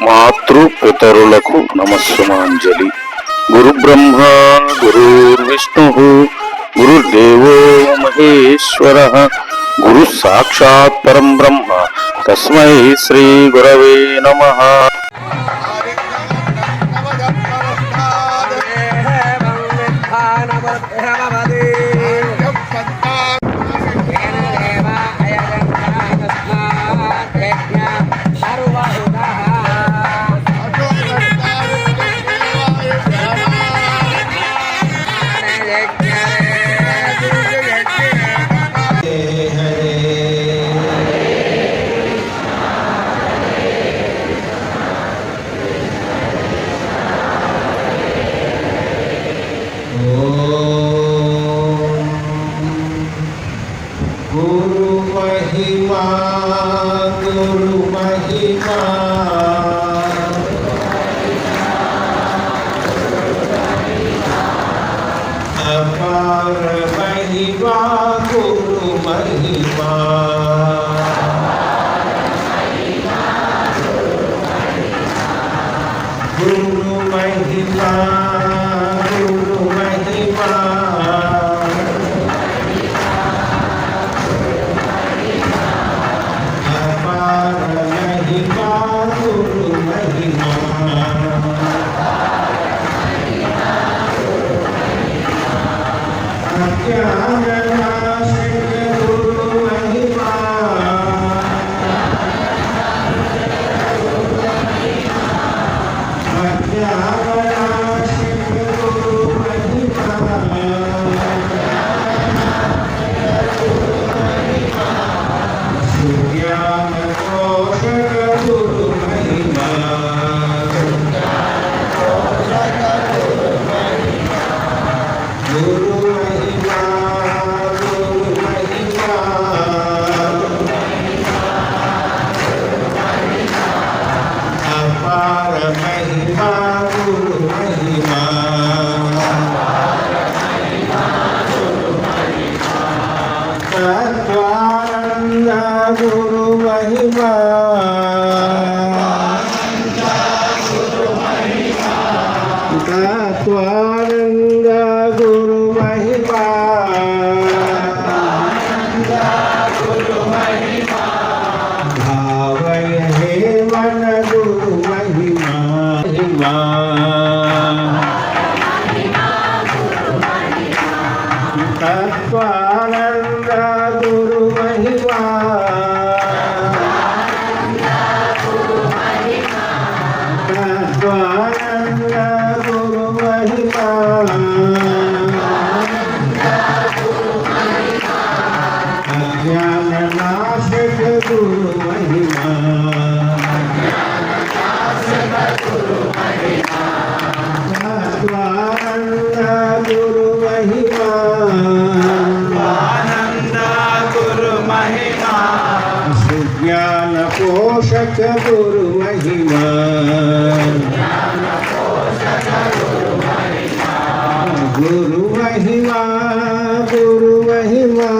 మాతృ పితరులకు నమస్సుమాంజలి. గురు బ్రహ్మ గురుర్విష్ణు గురుర్దేవో మహేశ్వర గురు సాక్షాత్ పరం బ్రహ్మ. తస్మై శ్రీ గురవే నమ. গুরু মহিমা তাত্বানন্দ গুরু মহিমা ভাবয় হে মন গুরু মহিমা মহিমা सुज्ञान पोषक गुरु महिमा गुरु महिमा गुरु महिमा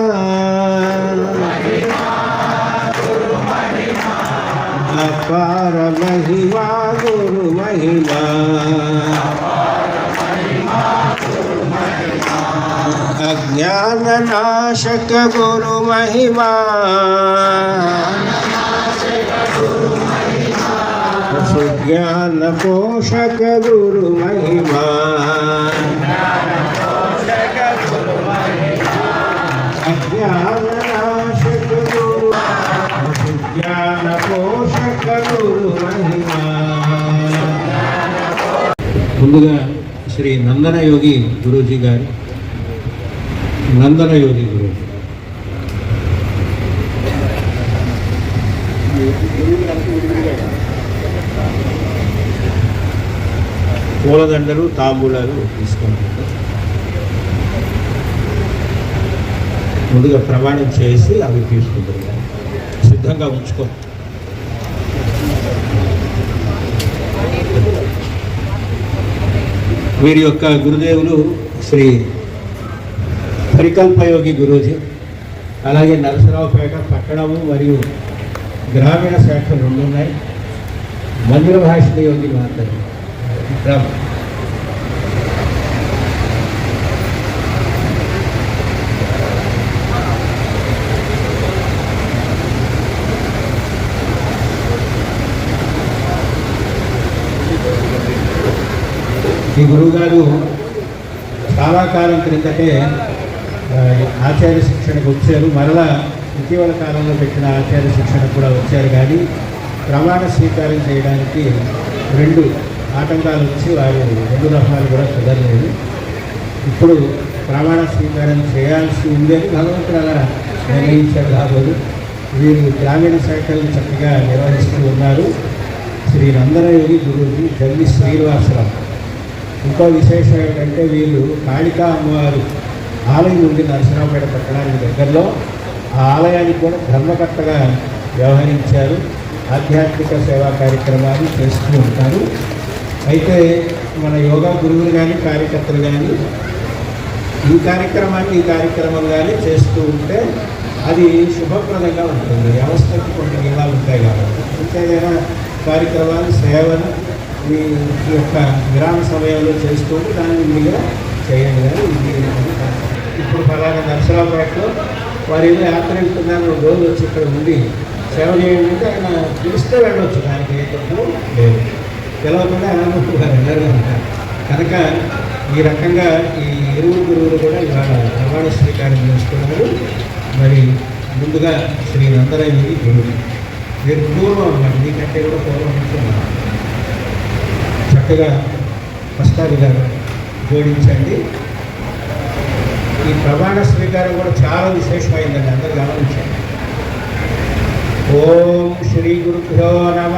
अपार महिमा गुरु महिमा अज्ञान नाशक गुरु महिमा सुज्ञान पोषक गुरु महिमा अज्ञान नाशक गुरु सुज्ञान पोषक गुरु महिमा ముందుగా శ్రీ నందన యోగి గురూజీ గారు నందన యోగి గురూజీ పూలదండలు తాంబూలాలు తీసుకుంటారు. ముందుగా ప్రమాణం చేసి అవి తీసుకుంటారు. సిద్ధంగా ఉంచుకో వీరి యొక్క గురుదేవులు శ్రీ పరికల్పయోగి గురూజీ అలాగే నరసరావుపేట పట్టణము మరియు గ్రామీణ శాఖ రెండు ఉన్నాయి. మందిర భాష యోగి మాత్రమే రామ్. ఈ గురువు గారు చాలా కాలం క్రిందటే ఆచార్య శిక్షణకు వచ్చారు. మరలా ఇటీవల కాలంలో పెట్టిన ఆచార్య శిక్షణ కూడా వచ్చారు. కానీ ప్రమాణ స్వీకారం చేయడానికి రెండు ఆటంకాలు వచ్చి వారు రెండు రకాలు కూడా కుదరలేదు. ఇప్పుడు ప్రమాణ స్వీకారం చేయాల్సి ఉందని భగవంతుడు అలా నిర్ణయించారు కాబోదు వీరు గ్రామీణ శాఖలను చక్కగా నిర్వహిస్తూ ఉన్నారు. శ్రీ నందనయోగి గురువుజీ జల్లి శ్రీనివాసరావు. ఇంకో విశేషం ఏంటంటే వీళ్ళు కాళికా అమ్మవారు ఆలయం ఉంది నరసరావుపేట పట్టణానికి దగ్గరలో. ఆ ఆలయానికి కూడా ధర్మకర్తగా వ్యవహరించారు. ఆధ్యాత్మిక సేవా కార్యక్రమాలు చేస్తూ ఉంటారు. అయితే మన యోగా గురువులు కానీ కార్యకర్తలు కానీ ఈ కార్యక్రమాన్ని ఈ కార్యక్రమం కానీ చేస్తూ ఉంటే అది శుభప్రదంగా ఉంటుంది. వ్యవస్థకు కొన్ని నియమాలు ఉంటాయి కాబట్టి. ఇంకేదైనా కార్యక్రమాలు సేవలు మీ యొక్క విరామ సమయంలో చేస్తూ దాన్ని మీరు చేయండి. కానీ ఇప్పుడు ఫలానా నరసరావుపేటలో వారి ఏదో యాత్ర వెళ్తున్నారు రెండు రోజులు వచ్చి ఇక్కడ ఉండి సేవ చేయండి అంటే ఆయన పిలిస్తే వెళ్ళవచ్చు దానికి ఏ తప్పు? లేదు. పిలవకుండా ఆనందంగా వెళ్ళరు కనుక. కనుక ఈ రకంగా ఈ ఇరువురు గురువులు కూడా ఇవాళ ప్రమాణ స్వీకారం చేసుకున్నారు. మరి ముందుగా శ్రీ నందరయ్య గురువు. మీరు పూర్వం అన్నమాట. మీకంటే కూడా పూర్వం నుంచి చక్కగా హస్తాలుగా జోడించండి. ఈ ప్రమాణ స్వీకారం కూడా చాలా విశేషమైందండి అందరు గమనించండి. ఓం శ్రీ గురుభ్యో నమ.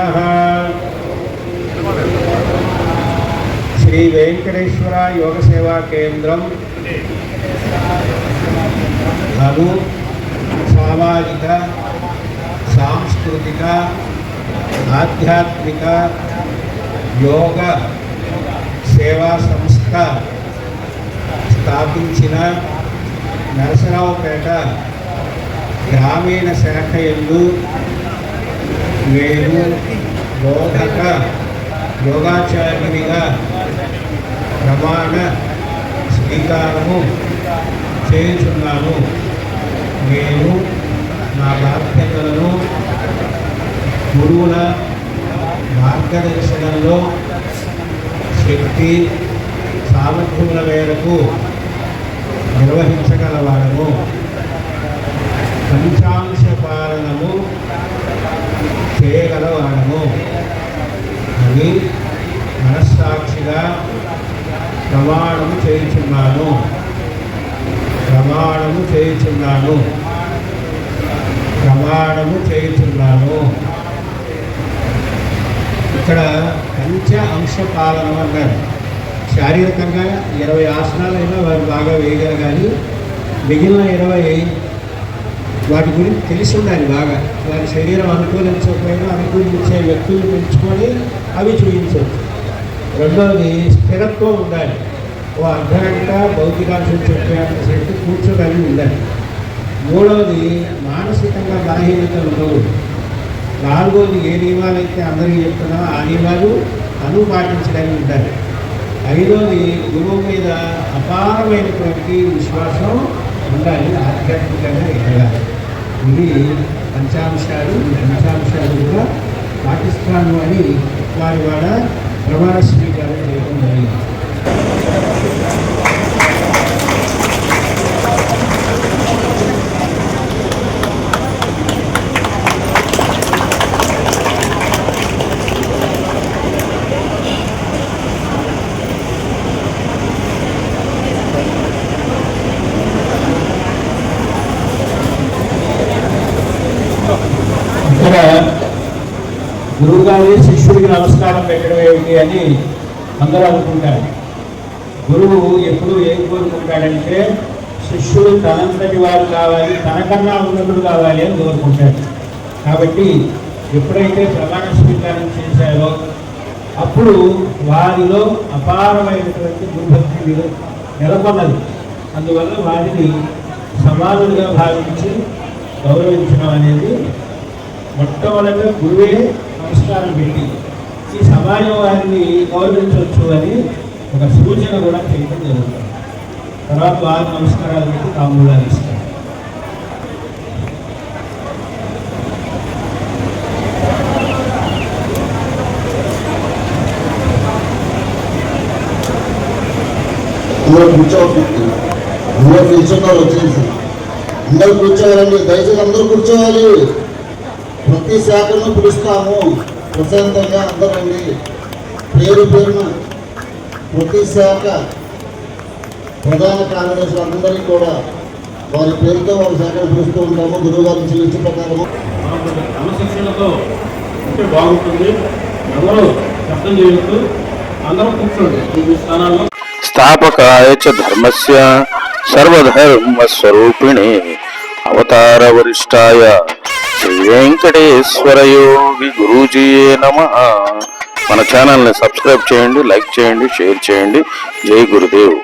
శ్రీ వెంకటేశ్వర యోగ సేవా కేంద్రం. అను సామాజిక సాంస్కృతిక ఆధ్యాత్మిక యోగ సేవా సంస్థ స్థాపించిన నరసరావుపేట గ్రామీణ శాఖ ఎందు నేను బోధక యోగాచార్యునిగా ప్రమాణ స్వీకారము చేయుచున్నాను. నేను నా బాధ్యతలను గురువుల మార్గదర్శనంలో శక్తి సామర్థ్యముల మేరకు నిర్వహించగలవాడము. పంచాంశ పాలనము చేయగలవాడము. అని మనస్సాక్షిగా ప్రమాణము చేయుచున్నాను. ప్రమాణము చేయుచున్నాను. ప్రమాణము చేయుచున్నాను. ఇక్కడ పంచ అంశ పాలనం అన్నారు. శారీరకంగా ఇరవై ఆసనాలైనా వారు బాగా వేయగలరు కానీ మిగిలిన ఇరవై వాటి గురించి తెలిసి ఉండాలి బాగా. వారి శరీరం అనుకూలించకపోయినా అనుకూలించే వ్యక్తులు పెంచుకొని అవి చూపించవచ్చు. రెండవది స్థిరత్వం ఉండాలి. ఓ అర్ధగంట భౌతికాంశం చెప్పేంతసేపు కూర్చోగలి ఉండాలి. మూడవది మానసికంగా బలహీనత ఉండవు నాలుగోది ఏ నియమాలు అయితే అందరికీ చెప్తున్నామో ఆ నియమాలు అను పాటించడానికి ఉండాలి. ఐదోది గురువు మీద అపారమైనటువంటి విశ్వాసం ఉండాలి ఆధ్యాత్మికంగా ఎదగాలి. ఇది పంచాంశాలు ఈ పంచాంశాలు కూడా పాటిస్తాను అని వారి వాడ ప్రమాణ స్వీకారం చేయడం జరిగింది ఇక్కడ గురువు శిష్యుడికి నమస్కారం పెట్టడం ఏమిటి అని అందరూ అనుకుంటారు. గురువు ఎప్పుడు ఏం కోరుకుంటాడంటే శిష్యుడు తనంతటి వారు కావాలి తనకన్నా ఉన్నతుడు కావాలి అని కోరుకుంటాడు. కాబట్టి ఎప్పుడైతే ప్రమాణ స్వీకారం చేశారో అప్పుడు వారిలో అపారమైనటువంటి గురుభక్తి నెలకొన్నది. అందువల్ల వారిని సమానులుగా భావించి గౌరవించడం అనేది మొట్టమొదట గురువే నమస్కారం పెట్టి ఈ సమాజం వారిని గౌరవించవచ్చు అని ఒక సూచన కూడా చేయడం జరుగుతుంది. తర్వాత వారు నమస్కారాలు పెట్టి తాంబూలాలు ఇస్తారు. అందరూ కూర్చోవాలి వచ్చేసి. అందరూ కూర్చోవాలండి. దయచేసి అందరూ కూర్చోవాలి. ప్రతి శాఖను పిలుస్తాము. ప్రశాంతంగా అందరండి. పేరు పేరున ప్రతి శాఖ ప్రధాన కార్యదర్శులు అందరికీ కూడా వారి పేరుతో వారి శాఖను పిలుస్తూ ఉంటాము. గురువు గారి చెల్లించే ప్రకారము. క్రమశిక్షణతో ఉంటే బాగుంటుంది. ఎవరు శబ్దం చేయొద్దు. అందరూ కూర్చోండి మీ స్థానాల్లో. స్థాపకాయ చ ధర్మస్య సర్వధర్మస్వరూపిణే. అవతార వరిష్టాయ శ్రీ వెంకటేశ్వర యోగి గురూజీయే నమ. మన ఛానల్ని సబ్స్క్రైబ్ చేయండి లైక్ చేయండి షేర్ చేయండి. జై గురుదేవ్.